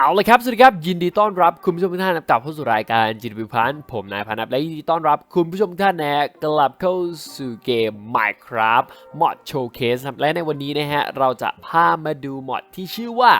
เอาลยครับ สวัสดีครับ ยินดีต้อนรับคุณผู้ชมทุกท่านกลับเข้าสู่รายการจิตวิพันธ์ผมนายพันธ์นะครับและยินดีต้อนรับคุณผู้ชมทุกท่านนะกลับเข้าสู่เกม Minecraft Mod Showcase ครับและในวันนี้นะฮะ เราจะพามาดูมอดที่ชื่อว่า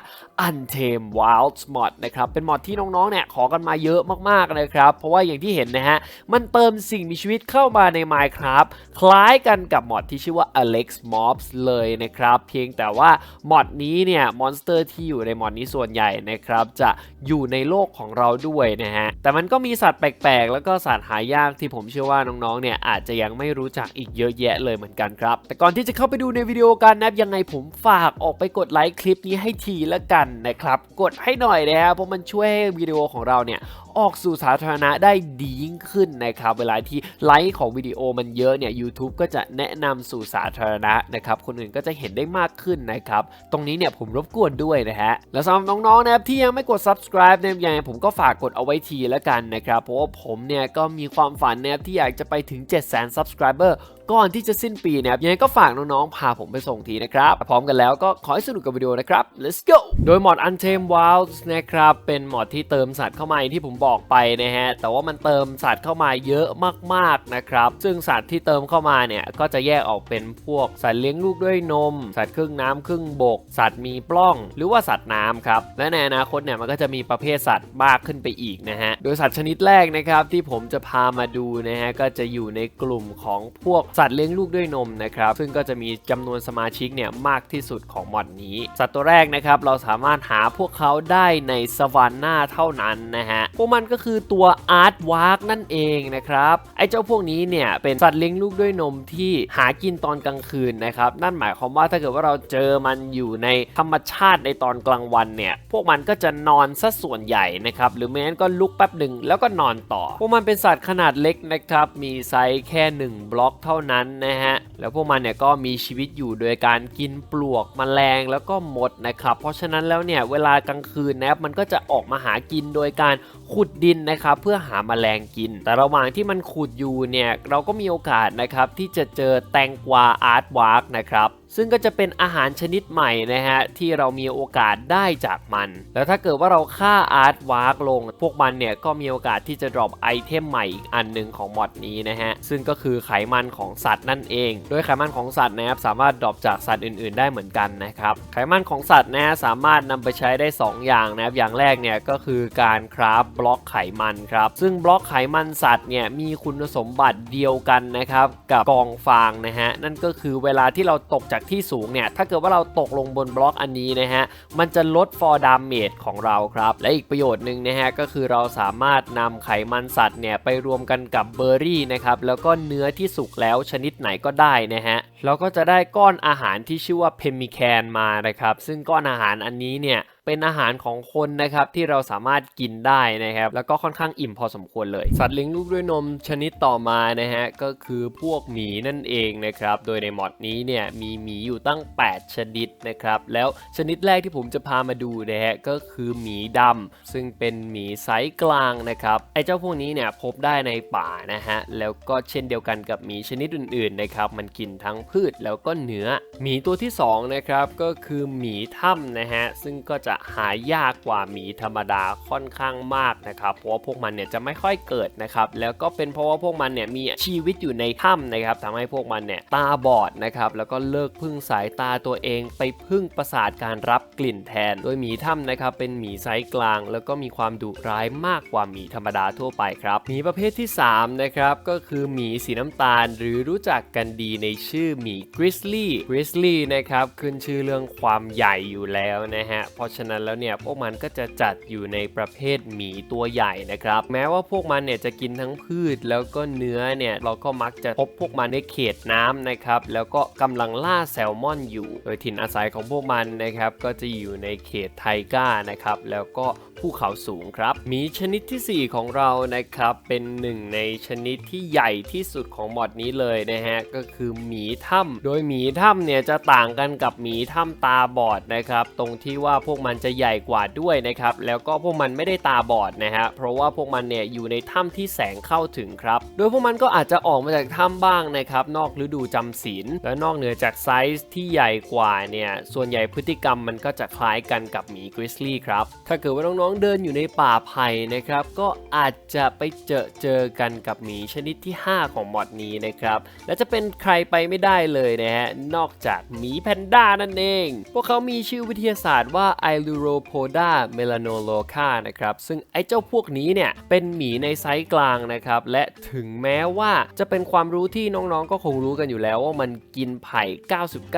Untamed Wilds Mod นะครับ เป็นมอดที่น้องๆเนี่ยขอกันมาเยอะมากๆนะครับ เพราะว่าอย่างที่เห็นนะฮะ มันเติมสิ่งมีชีวิตเข้ามาใน Minecraft คล้ายกันกับมอดที่ชื่อว่า Alex Mobs เลยนะครับ เพียงแต่ว่ามอดนี้เนี่ยมอนสเตอร์ที่อยู่ในมอดนี้ส่วนใหญ่นะครับจะอยู่ในโลกของเราด้วยนะฮะแต่มันก็มีสัตว์แปลกๆ แล้วก็สัตว์หายากที่ผมเชื่อว่าน้องๆเนี่ยอาจจะยังไม่รู้จักอีกเยอะแยะเลยเหมือนกันครับ แต่ก่อนที่จะเข้าไปดูในวิดีโอกันนะครับยังไงผมฝากออกไปกดไลค์คลิปนี้ให้ทีละกันนะครับกดให้หน่อยนะฮะเพราะมันช่วยให้วิดีโอของเราเนี่ยออกสู่สาธารณะได้ดียิ่งขึ้นนะครับ เวลาที่ไลค์ของวิดีโอมันเยอะเนี่ย YouTube ก็จะแนะนำสู่สาธารณะนะครับ คนอื่นก็จะเห็นได้มากขึ้นนะครับ ตรงนี้เนี่ยผมรบกวนด้วยนะฮะ แล้วสำหรับน้องๆนะครับที่ยังไม่กด subscribe เนี่ยยังไงผมก็ฝากกดเอาไว้ทีละกันนะครับ เพราะว่าผมเนี่ยก็มีความฝันนะครับที่อยากจะไปถึง 7 0 0 0 0 subscriber ก่อนที่จะสิ้นปีนะครับยังไงก็ฝากน้องๆพาผมไปส่งทีนะครับพร้อมกันแล้วก็ขอให้สนุกกับวิดีโอนะครับ let's go โดยมอด Untamed Wilds นะครับเป็นมอดที่เติมสัตว์เข้ามาที่ผมบอกไปนะฮะแต่ว่ามันเติมสัตว์เข้ามาเยอะมากๆนะครับซึ่งสัตว์ที่เติมเข้ามาเนี่ยก็จะแยกออกเป็นพวกสัตว์เลี้ยงลูกด้วยนม สัตว์ครึ่งน้ำครึ่งบก สัตว์มีปล้อง หรือว่าสัตว์น้ำครับและในอนาคตเนี่ยมันก็จะมีประเภทสัตว์มากขึ้นไปอีกนะฮะโดยสัตว์ชนิดแรกนะครับที่ผมจะพามาดูนะฮะก็จะอยู่ในกลุ่มของพวกสัตว์เลี้ยงลูกด้วยนมนะครับ ซึ่งก็จะมีจำนวนสมาชิกเนี่ยมากที่สุดของมอดนี้ สัตว์ตัวแรกนะครับเราสามารถหาพวกเขาได้ในสวานนาเท่านั้นนะฮะ พวกมันก็คือตัวอาร์ตวาร์กนั่นเองนะครับ ไอ้เจ้าพวกนี้เนี่ยเป็นสัตว์เลี้ยงลูกด้วยนมที่หากินตอนกลางคืนนะครับ นั่นหมายความว่าถ้าเกิดว่าเราเจอมันอยู่ในธรรมชาติในตอนกลางวันเนี่ย พวกมันก็จะนอนซะส่วนใหญ่นะครับ หรือไม่งั้นก็ลุกแป๊บหนึ่งแล้วก็นอนต่อ พวกมันเป็นสัตว์ขนาดเล็กนะครับ มีไซส์แค่ 1 บล็อกเท่านั้นนะฮะ แล้วพวกมันเนี่ยก็มีชีวิตอยู่โดยการกินปลวกแมลงแล้วก็มดนะครับ เพราะฉะนั้นแล้วเนี่ยเวลากลางคืนนะครับมันก็จะออกมาหากินโดยการขุดดินนะครับเพื่อหาแมลงกิน แต่ระหว่างที่มันขุดอยู่เนี่ยเราก็มีโอกาสนะครับที่จะเจอแตงกวาอาร์ตวาร์กนะครับ ซึ่งก็จะเป็นอาหารชนิดใหม่นะฮะที่เรามีโอกาสได้จากมัน แล้วถ้าเกิดว่าเราฆ่าอาร์ตวาร์กลง พวกมันเนี่ยก็มีโอกาสที่จะดรอปไอเทมใหม่อีกอันหนึ่งของมอดนี้นะฮะซึ่งก็คือไขมันของสัตว์นั่นเอง โดยไขมันของสัตว์นะครับสามารถดรอปจากสัตว์อื่น ๆ ได้เหมือนกันนะครับไขมันของสัตว์นะฮะสามารถนำไปใช้ได้ 2 อย่างนะครับอย่างแรกเนี่ยก็คือการคราฟบล็อกไขมันครับซึ่งบล็อกไขมันสัตว์เนี่ยมีคุณสมบัติเดียวกันนะครับกับกองฟางนะฮะนั่นก็คือเวลาที่เราตกจากที่สูงเนี่ย ถ้าเกิดว่าเราตกลงบนบล็อกอันนี้นะฮะ มันจะลด for damage ของเราครับ และอีกประโยชน์หนึ่งนะฮะ ก็คือเราสามารถนำไขมันสัตว์เนี่ย ไปรวมกันกับเบอร์รี่นะครับ แล้วก็เนื้อที่สุกแล้วชนิดไหนก็ได้นะฮะ เราก็จะได้ก้อนอาหารที่ชื่อว่าเพมิแคนมานะครับ ซึ่งก้อนอาหารอันนี้เนี่ย เป็นอาหารของคนนะครับที่เราสามารถกินได้นะครับแล้วก็ค่อนข้างอิ่มพอสมควรเลย สัตว์เลี้ยงลูกด้วยนมชนิดต่อมานะฮะก็คือพวกหมีนั่นเองนะครับโดยในมอดนี้เนี่ยมีหมีอยู่ตั้ง 8 ชนิดนะครับแล้วชนิดแรกที่ผมจะพามาดูนะฮะก็คือหมีดำซึ่งเป็นหมีไซส์กลางนะครับไอเจ้าพวกนี้เนี่ยพบได้ในป่านะฮะแล้วก็เช่นเดียวกันกับหมีชนิดอื่นๆนะครับมันกินทั้งพืชแล้วก็เนื้อหมีตัวที่สองนะครับก็คือหมีถ้ำนะฮะซึ่งก็จะหายากกว่าหมีธรรมดาค่อนข้างมากนะครับ เพราะว่าพวกมันเนี่ยจะไม่ค่อยเกิดนะครับ แล้วก็เป็นเพราะว่าพวกมันเนี่ยมีชีวิตอยู่ในถ้ำนะครับทำให้พวกมันเนี่ยตาบอดนะครับแล้วก็เลิกพึ่งสายตาตัวเองไปพึ่งประสาทการรับกลิ่นแทน โดยหมีถ้ำนะครับเป็นหมีไซส์กลาง แล้วก็มีความดุร้ายมากกว่าหมีธรรมดาทั่วไปครับหมีประเภทที่สามนะครับก็คือหมีสีน้ำตาล หรือรู้จักกันดีในชื่อหมีกริซลี่กริซลี่นะครับขึ้นชื่อเรื่องความใหญ่อยู่แล้วนะฮะเพราะฉะนั้นแล้วเนี่ยพวกมันก็จะจัดอยู่ในประเภทหมีตัวใหญ่นะครับ แม้ว่าพวกมันเนี่ยจะกินทั้งพืชแล้วก็เนื้อเนี่ยเราก็มักจะพบพวกมันในเขตน้ำนะครับแล้วก็กำลังล่าแซลมอนอยู่ โดยถิ่นอาศัยของพวกมันนะครับก็จะอยู่ในเขตไทก้านะครับแล้วก็ภูเขาสูงครับหมีชนิดทีสี่4 ของเรานะครับเป็นหนึ่งในชนิดที่ใหญ่ที่สุดของมอดนี้เลยนะฮะก็คือหมีถ้ำโดยหมีถ้ำเนี่ยจะต่างกันกับหมีถ้ำตาบอดนะครับตรงที่ว่าพวกมันมันจะใหญ่กว่าด้วยนะครับ แล้วก็พวกมันไม่ได้ตาบอดนะฮะ เพราะว่าพวกมันเนี่ยอยู่ในถ้ำที่แสงเข้าถึงครับ โดยพวกมันก็อาจจะออกมาจากถ้ำบ้างนะครับ นอกฤดูจำศีล และนอกเหนือจากไซส์ที่ใหญ่กว่าเนี่ย ส่วนใหญ่พฤติกรรมมันก็จะคล้ายกันกับหมีกริซลี่ครับ ถ้าเกิดว่าน้องๆเดินอยู่ในป่าไผ่นะครับ ก็อาจจะไปเจอเจอกันกับหมีชนิดที่ 5 ของมอดนี้นะครับ และจะเป็นใครไปไม่ได้เลยนะฮะ นอกจากหมีแพนด้านั่นเอง พวกเขามีชื่อวิทยาศาสตร์ว่า i l u r o p o d a melanoloca นะครับ ซึ่งไอ้เจ้าพวกนี้เนี่ย เป็นหมีในไซส์กลางนะครับ และถึงแม้ว่าจะเป็นความรู้ที่น้องๆ ก็คงรู้กันอยู่แล้วว่ามันกินไผ่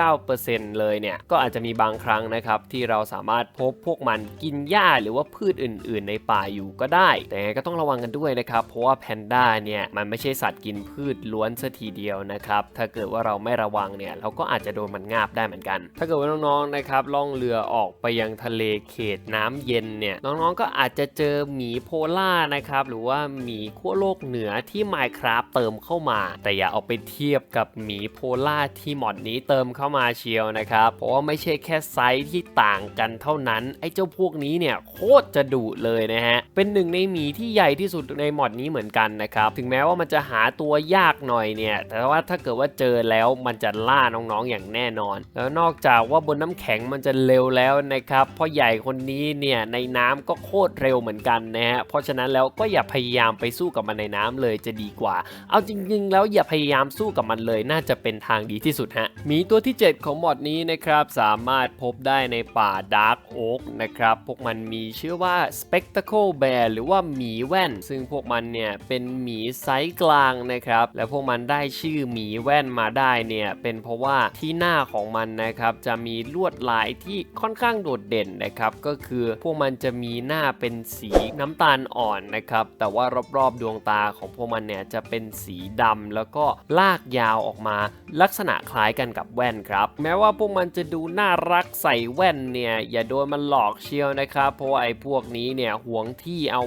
99%เลยเนี่ย ก็อาจจะมีบางครั้งนะครับ ที่เราสามารถพบพวกมันกินหญ้าหรือว่าพืชอื่น ๆ ในป่าอยู่ก็ได้ แต่ยังก็ต้องระวังกันด้วยนะครับ เพราะว่าแพนด้าเนี่ยมันไม่ใช่สัตว์กินพืชล้วนซะทีเดียวนะครับ ถ้าเกิดว่าเราไม่ระวังเนี่ยเราก็อาจจะโดนมันงาบได้เหมือนกัน ถ้าเกิดว่าน้องๆนะครับล่องเรือออกไปยังทะเลเขตน้ำเย็นเนี่ยน้องๆก็อาจจะเจอหมีโพล่านะครับหรือว่าหมีขั้วโลกเหนือที่ Minecraft เติมเข้ามา แต่อย่าเอาไปเทียบกับหมีโพล่าที่มอดนี้เติมเข้ามาเชียวนะครับเพราะว่าไม่ใช่แค่ไซส์ที่ต่างกันเท่านั้นไอ้เจ้าพวกนี้เนี่ยโคตรจะดุเลยนะฮะเป็นหนึ่งในหมีที่ใหญ่ที่สุดในมอดนี้เหมือนกันนะครับถึงแม้ว่ามันจะหาตัวยากหน่อยเนี่ยแต่ว่าถ้าเกิดว่าเจอแล้วมันจะล่าน้องๆอย่างแน่นอน แล้วนอกจากว่าบนน้ำแข็งมันจะเร็วแล้วนะครับเพราะใหญ่คนนี้เนี่ยในน้ำก็โคตรเร็วเหมือนกันนะฮะเพราะฉะนั้นแล้วก็อย่าพยายามไปสู้กับมันในน้ำเลยจะดีกว่า เอาจริง ๆ แล้วอย่าพยายามสู้กับมันเลยน่าจะเป็นทางดีที่สุดฮะหมีตัวที่ 7 ของหมอดนี้นะครับสามารถพบได้ในป่า Dark Oak นะครับพวกมันมีชื่อว่า Spectacle Bear หรือว่าหมีแว่น ซึ่งพวกมันเนี่ยเป็นหมีไซส์กลางนะครับและพวกมันได้ชื่อหมีแว่นมาได้เนี่ยเป็นเพราะว่าที่หน้าของมันนะครับจะมีลวดลายที่ค่อนข้างโดดเด่นนะครับก็คือพวกมันจะมีหน้าเป็นสีน้ำตาลอ่อนนะครับแต่ว่ารอบๆดวงตาของพวกมันเนี่ยจะเป็นสีดำแล้วก็ลากยาวออกมา ลักษณะคล้ายกันกับแว่นครับ แม้ว่าพวกมันจะดูน่ารักใส่แว่นเนี่ยอย่าโดนมันหลอกเชียวนะครับ เพราะว่าไอ้พวกนี้เนี่ยหวงที่เอา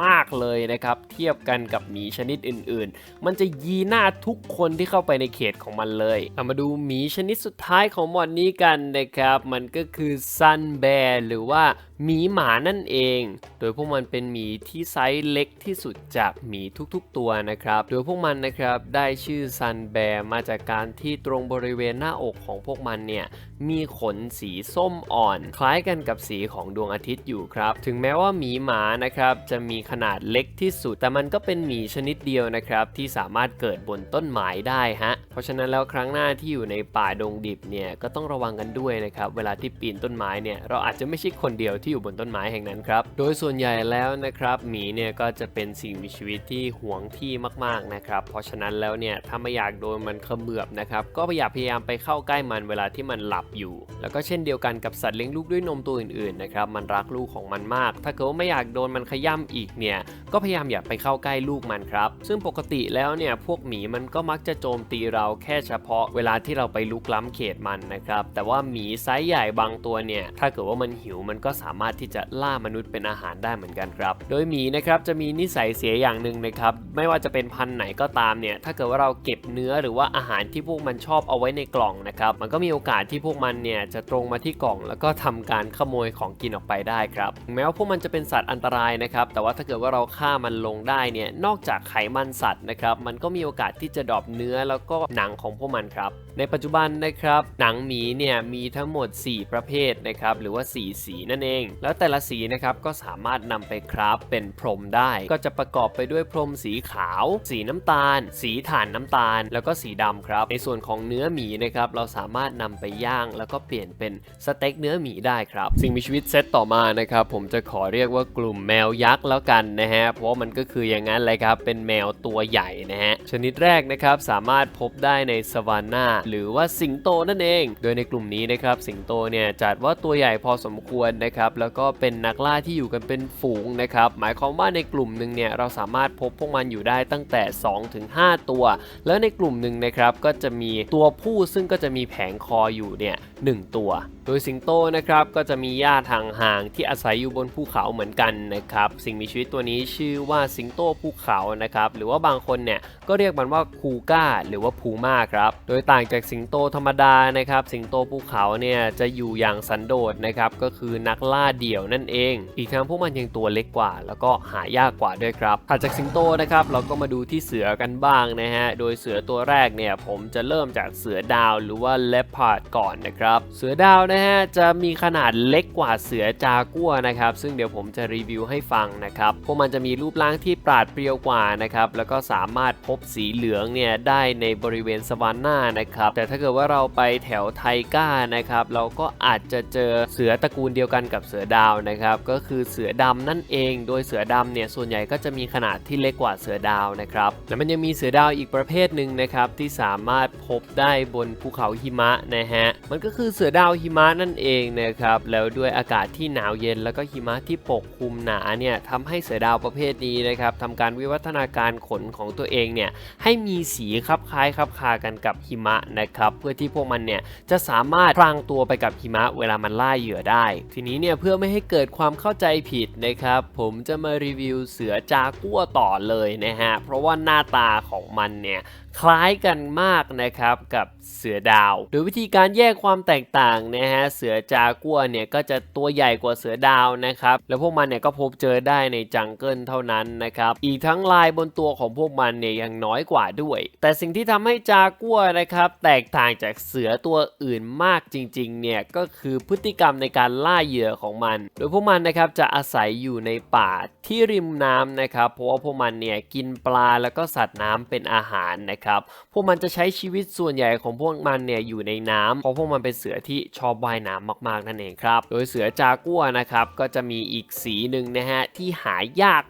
มากๆเลยนะครับเทียบกันกับหมีชนิดอื่นๆ มันจะยีหน้าทุกคนที่เข้าไปในเขตของมันเลยเอามาดูหมีชนิดสุดท้ายของหมอดนี้กันนะครับ มันก็คือซันแบรหรือว่าหมีหมานั่นเอง โดยพวกมันเป็นหมีที่ไซส์เล็กที่สุดจากหมีทุกๆตัวนะครับ โดยพวกมันนะครับได้ชื่อซันแบร์มาจากการที่ตรงบริเวณหน้าอกของพวกมันเนี่ยมีขนสีส้มอ่อน คล้ายกันกับสีของดวงอาทิตย์อยู่ครับ ถึงแม้ว่าหมีหมานะครับจะมีขนาดเล็กที่สุด แต่มันก็เป็นหมีชนิดเดียวนะครับที่สามารถเกิดบนต้นไม้ได้ฮะ เพราะฉะนั้นแล้วครั้งหน้าที่อยู่ในป่าดงดิบเนี่ยก็ต้องระวังกันด้วยนะครับ เวลาที่ปีนต้นไม้เนี่ยเราอาจจะไม่ใช่คนเดียวที่อยู่บนต้นไม้แห่งนั้นครับ โดยส่วนใหญ่แล้วนะครับหมีเนี่ยก็จะเป็นสิ่งมีชีวิตที่หวงที่มากๆนะครับ เพราะฉะนั้นแล้วเนี่ยถ้าไม่อยากโดนมันเขมือบนะครับก็พยายามไปเข้าใกล้มันเวลาที่มันหลับอยู่ แล้วก็เช่นเดียวกันกับสัตว์เลี้ยงลูกด้วยนมตัวอื่นๆนะครับมันรักลูกของมันมาก ถ้าเกิดว่าไม่อยากโดนมันขย้ำอีกเนี่ย ก็พยายามอย่าไปเข้าใกล้ลูกมันครับ ซึ่งปกติแล้วเนี่ยพวกหมีมันก็มักจะโจมตีเราแค่เฉพาะเวลาที่เราไปลุกล้ำเขตมันนะครับ แต่ว่าหมีไซส์ใหญ่บางตัวเนี่ย ถ้าเกิดว่ามันหิวมันก็สามารถที่จะล่ามนุษย์เป็นอาหารได้เหมือนกันครับ โดยหมีนะครับจะมีนิสัยเสียอย่างหนึ่งนะครับ ไม่ว่าจะเป็นพันธุ์ไหนก็ตามเนี่ย ถ้าเกิดว่าเราเก็บเนื้อหรือว่าอาหารที่พวกมันชอบเอาไว้ในกล่องนะครับ มันก็มีโอกาสที่พวกมันเนี่ยจะตรงมาที่กล่อง แล้วก็ทำการขโมยของกินออกไปได้ครับ แม้ว่าพวกมันจะเป็นสัตว์อันตรายนะครับ แต่ว่าถ้าเกิดว่าเราฆ่ามันลงได้เนี่ยนอกจากไขมันสัตว์นะครับมันก็มีโอกาสที่จะดรอปเนื้อแล้วก็หนังของพวกมันครับในปัจจุบันนะครับหนังหมีเนี่ยมีทั้งหมด 4 ประเภทนะครับหรือว่า 4 สีนั่นเอง แล้วแต่ละสีนะครับก็สามารถนำไปคราฟเป็นพรมได้ ก็จะประกอบไปด้วยพรมสีขาว สีน้ำตาล สีถ่านน้ำตาล แล้วก็สีดำครับ ในส่วนของเนื้อหมีนะครับเราสามารถนำไปย่าง แล้วก็เปลี่ยนเป็นสเต็กเนื้อหมีได้ครับสิ่งมีชีวิตเซตต่อมานะครับผมจะขอเรียกว่ากลุ่มแมวยักษ์แล้วกันนะฮะเพราะมันก็คืออย่างนั้นเลยครับเป็นแมวตัวใหญ่นะฮะชนิดแรกนะครับสามารถพบได้ในสวานนาหรือว่าสิงโตนั่นเอง โดยในกลุ่มนี้นะครับสิงโตเนี่ยจัดว่าตัวใหญ่พอสมควรนะครับแล้วก็เป็นนักล่าที่อยู่กันเป็นฝูงนะครับหมายความว่าในกลุ่มหนึ่งเนี่ยเราสามารถพบพวกมันอยู่ได้ตั้งแต่ 2-5 ตัว แล้วในกลุ่มหนึ่งนะครับก็จะมีตัวผู้ซึ่งก็จะมีแผงคออยู่เนี่ยหตัวโดยสิงโตนะครับก็จะมีญาติห่างๆที่อาศัยอยู่บนภูเขาเหมือนกันนะครับสิ่งมีชีวิตตัวนี้ชื่อว่าสิงโตภูเขานะครับหรือว่าบางคนเนี่ยก็เรียกมันว่าคูก้า หรือว่าพูม่าครับโดยต่างจากสิงโตธรรมดานะครับสิงโตภูเขาเนี่ยจะอยู่อย่างสันโดษนะครับก็คือนักล่าเดี่ยวนั่นเอง อีกทั้งพวกมันยังตัวเล็กกว่า แล้วก็หายากกว่าด้วยครับถัดจากสิงโตนะครับเราก็มาดูที่เสือกันบ้างนะฮะโดยเสือตัวแรกเนี่ยผมจะเริ่มจากเสือดาวหรือว่าเลปพาร์ดก่อนนะครับเสือดาวนะฮะจะมีขนาดเล็กกว่าเสือจากัวนะครับซึ่งเดี๋ยวผมจะรีวิวให้ฟังนะครับพวกมันจะมีรูปร่างที่ปราดเปรียวกว่านะครับแล้วก็สามารถพบสีเหลืองเนี่ยได้ในบริเวณสวานนานะครับแต่ถ้าเกิดว่าเราไปแถวไทก้านะครับเราก็อาจจะเจอเสือตระกูลเดียวกันกับเสือดาวนะครับก็คือเสือดำนั่นเอง โดยเสือดำเนี่ยส่วนใหญ่ก็จะมีขนาดที่เล็กกว่าเสือดาวนะครับและมันยังมีเสือดาวอีกประเภทหนึ่งนะครับที่สามารถพบได้บนภูเขาหิมะนะฮะมันก็คือเสือดาวหิมะนั่นเองนะครับแล้วด้วยอากาศที่หนาวเย็น แล้วก็หิมะที่ปกคลุมหนาเนี่ยทำให้เสือดาวประเภทนี้นะครับทำการวิวัฒนาการขนของตัวเองเนี่ยให้มีสีคลับคล้ายคลับคากันกับหิมะนะครับเพื่อที่พวกมันเนี่ยจะสามารถพรางตัวไปกับหิมะเวลามันล่าเหยื่อได้ ทีนี้เนี่ยเพื่อไม่ให้เกิดความเข้าใจผิดนะครับผมจะมารีวิวเสือจากัวต่อเลยนะฮะเพราะว่าหน้าตาของมันเนี่ยคล้ายกันมากนะครับกับเสือดาว โดยวิธีการแยกความแตกต่างนะฮะเสือจากัวเนี่ยก็จะตัวใหญ่กว่าเสือดาวนะครับแล้วพวกมันเนี่ยก็พบเจอได้ในจังเกิลเท่านั้นนะครับอีกทั้งลายบนตัวของพวกมันเนี่ยยังน้อยกว่าด้วย แต่สิ่งที่ทำให้จากัวนะครับแตกต่างจากเสือตัวอื่นมากจริงๆเนี่ยก็คือพฤติกรรมในการล่าเหยื่อของมัน โดยพวกมันนะครับจะอาศัยอยู่ในป่าที่ริมน้ำนะครับเพราะว่าพวกมันเนี่ยกินปลาแล้วก็สัตว์น้ำเป็นอาหารนะครับ พวกมันจะใช้ชีวิตส่วนใหญ่ของพวกมันเนี่ยอยู่ในน้ำเพราะพวกมันเป็นเสือที่ชอบว่ายน้ำมากๆนั่นเองครับ โดยเสือจากัวนะครับก็จะมีอีกสีหนึ่งนะฮะที่หายาก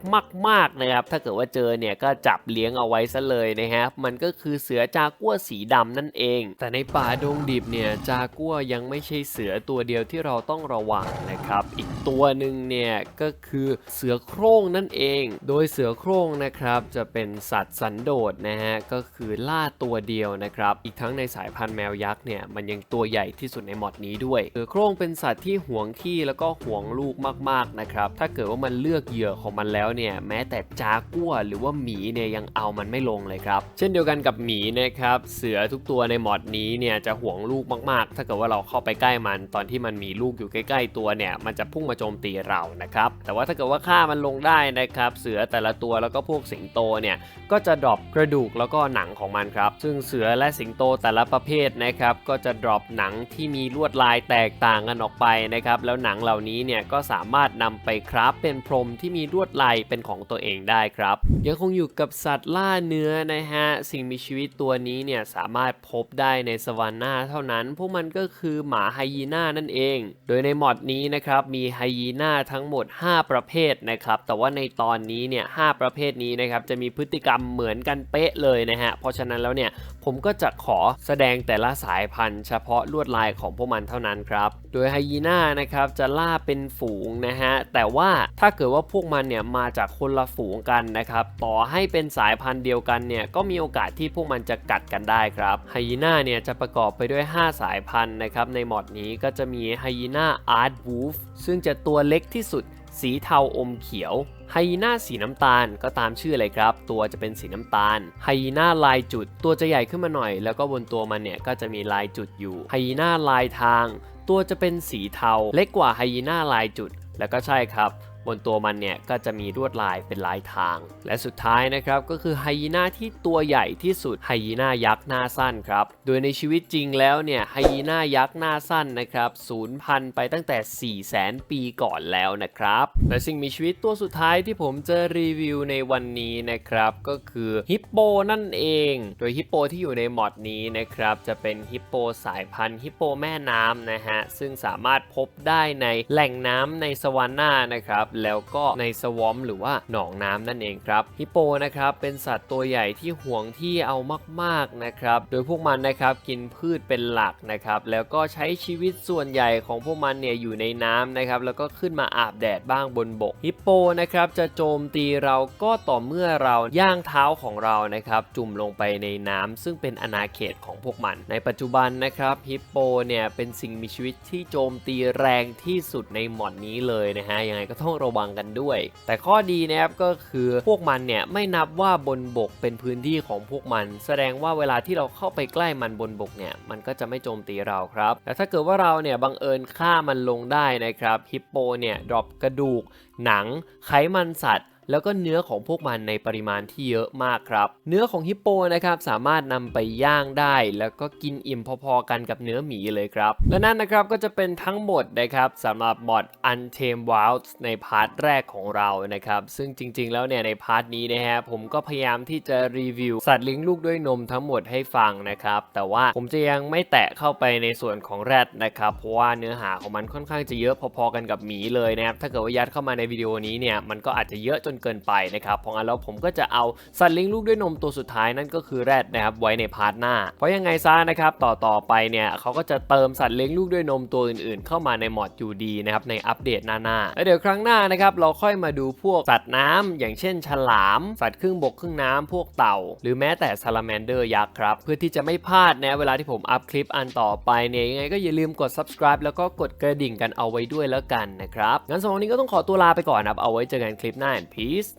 มากๆนะครับ ถ้าเกิดว่าเจอเนี่ยก็จับเลี้ยงเอาไว้ซะเลยนะฮะมันก็คือเสือจากัวสีดำนั่นเอง แต่ในป่าดงดิบเนี่ยจากัวยังไม่ใช่เสือตัวเดียวที่เราต้องระวังนะครับ อีกตัวหนึ่งเนี่ยก็คือเสือโคร่งนั่นเอง โดยเสือโคร่งนะครับจะเป็นสัตว์สันโดษนะฮะก็คือือล่าตัวเดียวนะครับ อีกทั้งในสายพันธุ์แมวยักษ์เนี่ยมันยังตัวใหญ่ที่สุดในหมอดนี้ด้วยเสือโคร่งเป็นสัตว์ที่หวงที่แล้วก็หวงลูกมากๆนะครับ ถ้าเกิดว่ามันเลือกเหยื่อของมันแล้วเนี่ยแม้แต่จากัวหรือว่าหมีเนี่ยยังเอามันไม่ลงเลยครับ เช่นเดียวกันกับหมีนะครับ เสือทุกตัวในหมอดนี้เนี่ยจะหวงลูกมากๆ ถ้าเกิดว่าเราเข้าไปใกล้มันตอนที่มันมีลูกอยู่ใกล้ๆตัวเนี่ยมันจะพุ่งมาโจมตีเรานะครับ แต่ว่าถ้าเกิดว่าฆ่ามันลงได้นะครับ เสือแต่ละตัวแล้วก็พวกสิงโตเนี่ยก็จะดรอปกระดูกแล้วก็หนังของมันครับ ซึ่งเสือและสิงโตแต่ละประเภทนะครับ ก็จะดรอปหนังที่มีลวดลายแตกต่างกันออกไปนะครับ แล้วหนังเหล่านี้เนี่ยก็สามารถนำไปคราฟเป็นพรมที่มีลวดลายเป็นของตัวเองได้ครับ ยังคงอยู่กับสัตว์ล่าเนื้อนะฮะ สิ่งมีชีวิตตัวนี้เนี่ยสามารถพบได้ในสวานนาเท่านั้น พวกมันก็คือหมาไฮยีน่านั่นเอง โดยในมอดนี้นะครับมีไฮยีน่าทั้งหมด 5 ประเภทนะครับ แต่ว่าในตอนนี้เนี่ยหประเภทนี้นะครับจะมีพฤติกรรมเหมือนกันเป๊ะเลยนะฮะเพราะฉะนั้นแล้วเนี่ยผมก็จะขอแสดงแต่ละสายพันธุ์ เฉพาะลวดลายของพวกมันเท่านั้นครับ โดยไฮยีน่านะครับจะล่าเป็นฝูงนะฮะแต่ว่าถ้าเกิดว่าพวกมันเนี่ยมาจากคนละฝูงกันนะครับต่อให้เป็นสายพันธุ์เดียวกันเนี่ยก็มีโอกาสที่พวกมันจะกัดกันได้ครับไฮยีน่าเนี่ยจะประกอบไปด้วย 5 สายพันธุ์นะครับในหมอดนี้ก็จะมีไฮยีน่าอาร์ตวูฟซึ่งจะตัวเล็กที่สุด สีเทาอมเขียว ไฮยีน่าสีน้ำตาลก็ตามชื่อเลยครับ ตัวจะเป็นสีน้ำตาล ไฮยีน่าลายจุด ตัวจะใหญ่ขึ้นมาหน่อย แล้วก็บนตัวมันเนี่ยก็จะมีลายจุดอยู่ ไฮยีน่าลายทาง ตัวจะเป็นสีเทา เล็กกว่าไฮยีน่าลายจุด แล้วก็ใช่ครับ บนตัวมันเนี่ยก็จะมีลวดลายเป็นลายทาง และสุดท้ายนะครับก็คือไฮยีน่าที่ตัวใหญ่ที่สุดไฮยีน่ายักษ์หน้าสั้นครับ โดยในชีวิตจริงแล้วเนี่ยไฮยีน่ายักษ์หน้าสั้นนะครับสูญพันธุ์ไปตั้งแต่ 4 0 0 0 0 0ปีก่อนแล้วนะครับ และสิ่งมีชีวิตตัวสุดท้ายที่ผมจะรีวิวในวันนี้นะครับก็คือฮิปโปนั่นเอง โดยฮิปโปที่อยู่ในมอดนี้นะครับจะเป็นฮิปโปสายพันธุ์ฮิปโปแม่น้ำนะฮะซึ่งสามารถพบได้ในแหล่งน้ำในสวานนานะครับแล้วก็ในสวอมหรือว่าหนองน้ำนั่นเองครับฮิปโปนะครับเป็นสัตว์ตัวใหญ่ที่ห่วงที่เอามากๆนะครับโดยพวกมันนะครับกินพืชเป็นหลักนะครับแล้วก็ใช้ชีวิตส่วนใหญ่ของพวกมันเนี่ยอยู่ในน้ำนะครับแล้วก็ขึ้นมาอาบแดดบ้างบนบกฮิปโปนะครับจะโจมตีเราก็ต่อเมื่อเราย่างเท้าของเรานะครับจุ่มลงไปในน้ำซึ่งเป็นอาณาเขตของพวกมัน ในปัจจุบันนะครับฮิปโปเนี่ยเป็นสิ่งมีชีวิตที่โจมตีแรงที่สุดในหมอดนี้เลยนะฮะยังไงก็ต้องระวังกันด้วย แต่ข้อดีนะครับก็คือพวกมันเนี่ยไม่นับว่าบนบกเป็นพื้นที่ของพวกมัน แสดงว่าเวลาที่เราเข้าไปใกล้มันบนบกเนี่ยมันก็จะไม่โจมตีเราครับแต่ถ้าเกิดว่าเราเนี่ยบังเอิญฆ่ามันลงได้นะครับฮิปโปเนี่ยดรอปกระดูก หนังไขมันสัตว์ แล้วก็เนื้อของพวกมันในปริมาณที่เยอะมากครับ เนื้อของฮิปโปนะครับสามารถนำไปย่างได้ แล้วก็กินอิ่มพอๆกันกับเนื้อหมีเลยครับ และนั่นนะครับก็จะเป็นทั้งหมดนะครับสำหรับมอด Untamed Wilds ในพาร์ทแรกของเรานะครับซึ่งจริงๆแล้วเนี่ยในพาร์ทนี้นะฮะผมก็พยายามที่จะรีวิวสัตว์เลี้ยงลูกด้วยนมทั้งหมดให้ฟังนะครับแต่ว่าผมจะยังไม่แตะเข้าไปในส่วนของแรดนะครับเพราะว่าเนื้อหาของมันค่อนข้างจะเยอะพอๆกันกับหมีเลยนะครับถ้าเกิดว่ายัดเข้ามาในวิดีโอนี้เนี่ยมันก็อาจจะเยอะจนเกินไปนะครับเพราะงั้นแล้วผมก็จะเอาสัตว์เลี้ยงลูกด้วยนมตัวสุดท้ายนั่นก็คือแรดนะครับไว้ในพาร์ทหน้า เพราะยังไงซะนะครับต่อต่อไปเนี่ยเขาก็จะเติมสัตว์เลี้ยงลูกด้วยนมตัวอื่นๆ เข้ามาในมอดอยู่ดีนะครับในอัปเดตหน้าๆแล้วเดี๋ยวครั้งหน้านะครับเราค่อยมาดูพวกสัตว์น้ำอย่างเช่น ฉลาม สัตว์ครึ่งบกครึ่งน้ำพวกเต่า หรือแม้แต่ซาลาแมนเดอร์ยักษ์ครับเพื่อที่จะไม่พลาดนะเวลาที่ผมอัพคลิปอันต่อไปเนี่ยยังไงก็อย่าลืมกด subscribe แล้วก็กดกระดิ่งกันเอาไว้ด้วยแล้วกันนะครับงั้นสำหรับวันนี้ก็ต้องขอตัวลาไปก่อนครับเอาไว้เจอกันคลิปหน้า and peace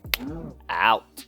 out